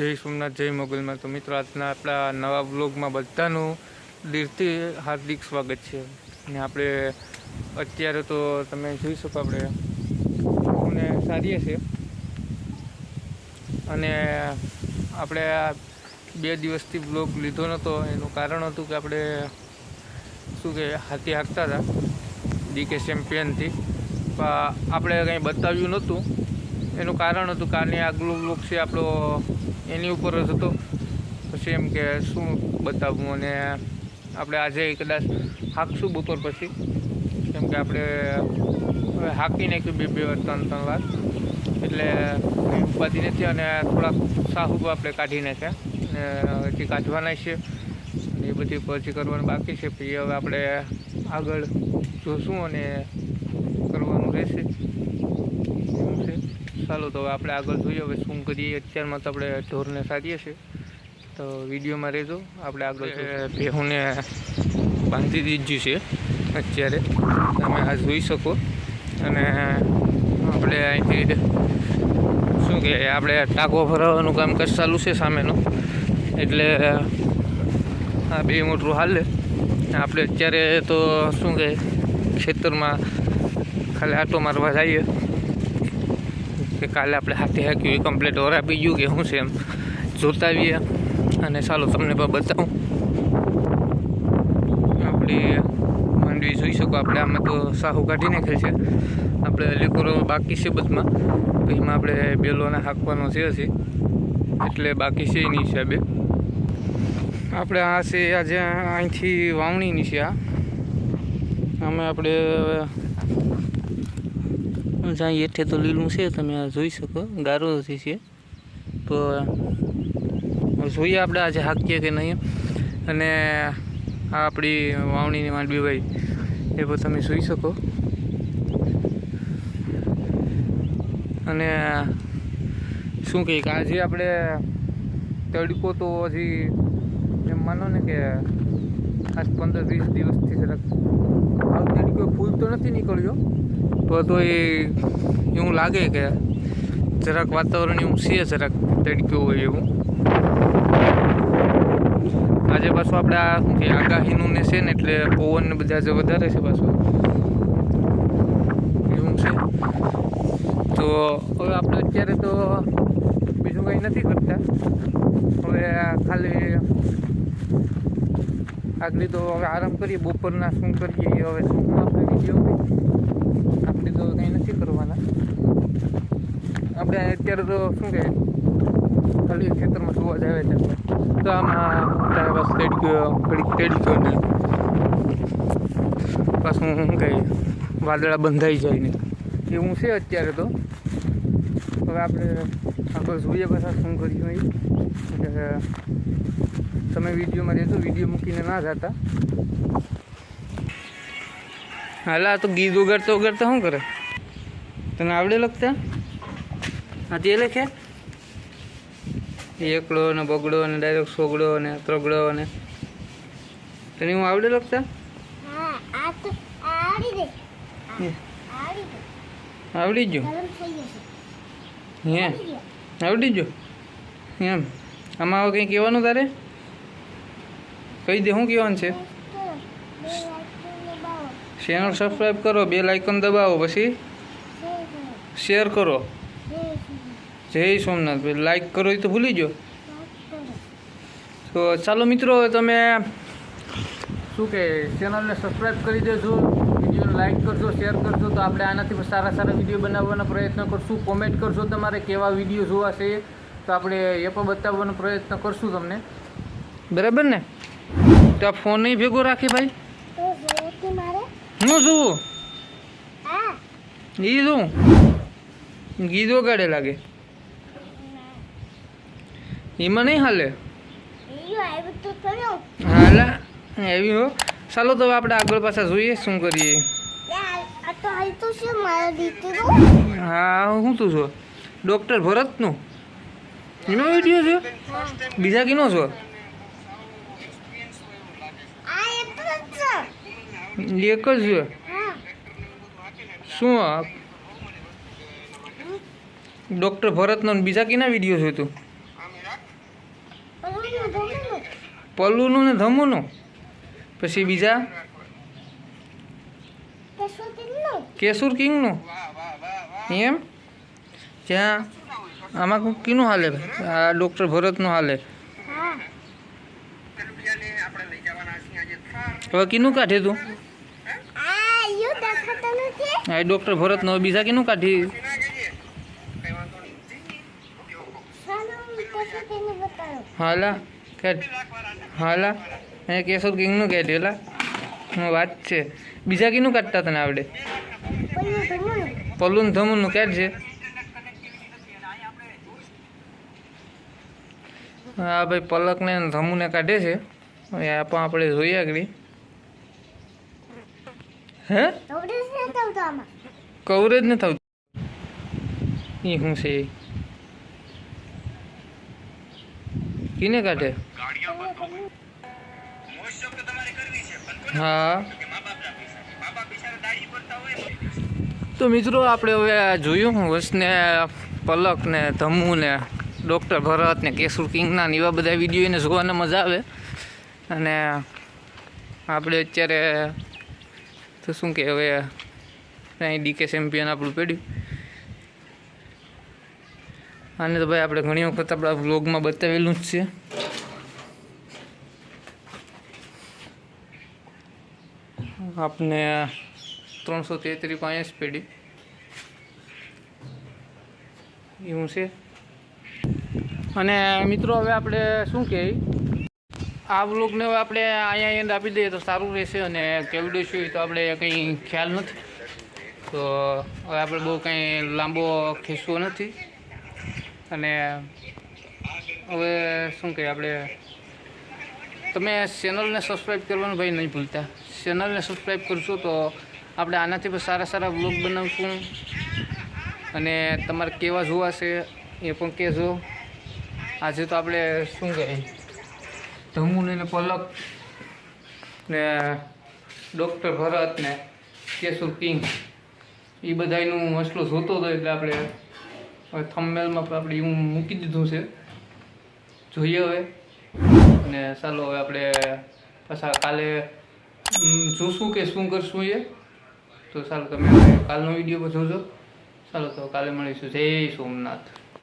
જય સોમનાથ, જય મોગલમાં. તો મિત્રો, આજના આપણા નવા બ્લોગમાં બધાનું દિલથી હાર્દિક સ્વાગત છે. અને આપણે અત્યારે તો તમે જોઈ શકો આપણે અમને સારીએ છે અને આપણે બે દિવસથી બ્લોગ લીધો નહોતો. એનું કારણ હતું કે આપણે શું કે, હાથી હાંકતા હતા ડીકે ચેમ્પિયનથી. પણ આપણે કંઈ બતાવ્યું નહોતું. એનું કારણ હતું કાલની આગલો બ્લોગ છે આપણો એની ઉપર જ હતો. પછી એમ કે શું બતાવવું અને આપણે આજે કદાચ હાંકશું બપોર પછી. કેમ કે આપણે હવે હાંકી નાખ્યું બે બે વાર ત્રણ ત્રણ વાર. એટલે ઉપાધિ નથી અને થોડાક સાહુબ આપણે કાઢી નાખ્યા. અને હજી કાઢવાના છે. એ બધી પછી કરવાનું બાકી છે. પછી હવે આપણે આગળ જોશું અને કરવાનું રહેશે. ચાલો તો હવે આપણે આગળ જોઈએ. હવે શું કરીએ? અત્યારમાં તો આપણે ઢોરને સારીએ છીએ. તો વિડીયોમાં રહેજો. આપણે આગળ ભેહુંને બાંધી દીધું છે અત્યારે. તમે આ જોઈ શકો. અને આપણે અહીંથી શું કે આપણે ટાંકો ફરાવવાનું કામ કશ ચાલુ છે સામેનું. એટલે આ બે મોટરું હાલે. આપણે અત્યારે તો શું કહે ખેતરમાં ખાલી આટો મારવા જઈએ. કે કાલે આપણે હાથે હાક્યું એ કમ્પ્લીટ ઓર આપી ગયું કે શું છે એમ. જોતા અને ચાલો તમને પણ બતાવું. આપણી માંડવી જોઈ શકો, આપણે આમાં તો સાહુ કાઢી નાખેલ છે. આપણે લેકોરો બાકી છે બધમાં. એમાં આપણે બેલોને હાંકવાનો છે હશે એટલે બાકી છે એની હિસાબે. આપણે આ છે આજે અહીંથી વાવણીની છે આ. આમાં આપણે જ્યાં હેઠે તો લીલું છે, તમે આ જોઈ શકો. ગારો નથી છે. તો જોઈએ આપણે આજે હાકીએ કે નહીં. અને આ આપણી વાવણીની માંડવી ભાઈ, એ પણ તમે જોઈ શકો. અને શું કહીએ કે આજે આપણે તડકો તો હજી, એમ માનો ને કે આજ પંદર વીસ દિવસથી જરાક આવ કોઈ ફૂલ તો નથી નીકળ્યો તો તો એ એવું લાગે કે જરાક વાતાવરણ એવું છે જરાક તડક્યું હોય એવું. આજે પાછું આપણે આ આગાહીનું ને છે ને એટલે પવન ને બધા જે વધારે છે પાછું. એવું છે. તો હવે આપણે અત્યારે તો બીજું કંઈ નથી કરતા. હવે ખાલી આગલી તો હવે આરામ કરીએ, બપોરના શું કરીએ હવે શું આપણે વીડિયો આપણે તો કંઈ નથી કરવાના. આપણે અત્યારે તો શું કહે ખાલી ખેતરમાં જોવા જ આવે છે તો આમાં તારે બસ તેડક્યો ઘડીક ગયો ને પાછું શું કહે વાદળા બંધાઈ જાય ને. એવું છે અત્યારે તો. હવે આપણે આપણે જોઈએ પાછા શું કર્યું એ એટલે તમે વિડીયોમાં રહેજો વીડિયો મૂકીને ના જતા. હાલા તો ગીત ઉગાડતા ઉગાડતા શું કરે? તને આવડે લખતા? હા તે લખે? એકડો ને બગડો ને ડાયરેક્ટ સોગડો ને ત્રગડો ને. તને હું આવડે લખતા? આ આવડી જ હે. આવડી ગયો. એમ. આમાં હવે કંઈ કહેવાનું તારે? કહી દે, શું કહેવાનું છે? ચેનલ સબસ્ક્રાઈબ કરો બે લાઇકન દબાવો, પછી શેર કરો. જય સોમનાથ ભાઈ. લાઈક કરો એ તો ભૂલી ગયો. તો ચાલો મિત્રો તમે શું કે ચેનલને સબસ્ક્રાઈબ કરી દેજો, વિડીયોને લાઇક કરજો શેર કરજો, તો આપણે આનાથી પણ સારા સારા વીડિયો બનાવવાનો પ્રયત્ન કરશું. કોમેન્ટ કરશો તમારે કેવા વીડિયો જોવા છે, તો આપણે એ પણ બતાવવાનો પ્રયત્ન કરશું તમને. બરાબર ને? તો આ ફોન નહીં ભેગો રાખે ભાઈ? તો જોયેથી મારે? હું જોઉં? ઈ શું લાગે. એમાં નહીં હાલે? હાલા? એવી હો. ચાલો તો આપણે આગળ પાછા જોઈએ શું કરીએ. હા હું તું છો ડૉક્ટર ભરતનું? એનો વીડિયો છે? બીજા કિનો છો આ એક જ છે. એક જ શું આપ ડૉક્ટર ભરતનો બીજા કિના વીડિયો છે તું? પલ્લુનું ને ધમુનું? પછી બીજા? કેસુર કિંગનું? એમ? ત્યાં આમાં કીનું હાલે? આ ડૉક્ટર ભરતનું હાલે. હવે કીનું કાઢે તું? આ ડૉક્ટર ભરત નો બીજા કીનું કાઢી? હાલા હાલા. એ કેશોદ કિંગનું કાઢેલા હું વાત છે. બીજા કીનું કાઢતા તને આવડે? પલ્લુન ધમુનનું કેટ છે હા, ભાઈ પલકને ધમુને કાઢે છે. પણ આપણે જોઈએ આગળ. હે? કવરેજ ન થતું એ શું છે? કિને કાઢે? હા. તો મિત્રો આપણે હવે જોયું હું વસને પલક ને ધમુ ને ડૉક્ટર ભરત ને કેશુર કિંગના ને એવા બધા વીડિયો એને જોવાને મજા આવે. અને આપણે અત્યારે તો શું કે હવે અહીં ડીકે ચેમ્પિયન આપણું પડ્યું. આને તો ભાઈ આપણે ઘણી વખત આપણા વ્લોગમાં બતાવેલું જ છે. આપને ત્રણસો તેત્રીસ પાંચ પેઢી એવું છે. અને મિત્રો, હવે આપણે શું કહે આ વ્લોગને હવે આપણે અહીંયા એન્ડ આપી દઈએ તો સારું રહેશે અને કેવું દેશું તો આપણે કંઈ ખ્યાલ નથી. તો હવે આપણે બહુ કંઈ લાંબો ખેંચવો નથી. અને હવે શું કહીએ આપણે? તમે ચેનલને સબસ્ક્રાઈબ કરવાનું ભાઈ નહીં ભૂલતા. ચેનલને સબસ્ક્રાઈબ કરશો તો આપણે આનાથી પણ સારા સારા બ્લોગ બનાવશું. અને તમારે કેવા જોવા છે એ પણ કહેજો. આજે તો આપણે શું કહીએ ધમુને ને પલક ને ડૉક્ટર ભરત ને કેશુર કિંગ એ બધાનું મસલો જોતો હતો એટલે આપણે હવે થંબનેલમાં પણ આપણે એવું મૂકી દીધું છે. જોઈએ હવે. અને ચાલો હવે આપણે પાછા કાલે જોશું કે શું કરશું એ. તો ચાલો તમે કાલનો વીડિયો જોજો. ચાલો તો કાલે મળીશું. જય સોમનાથ.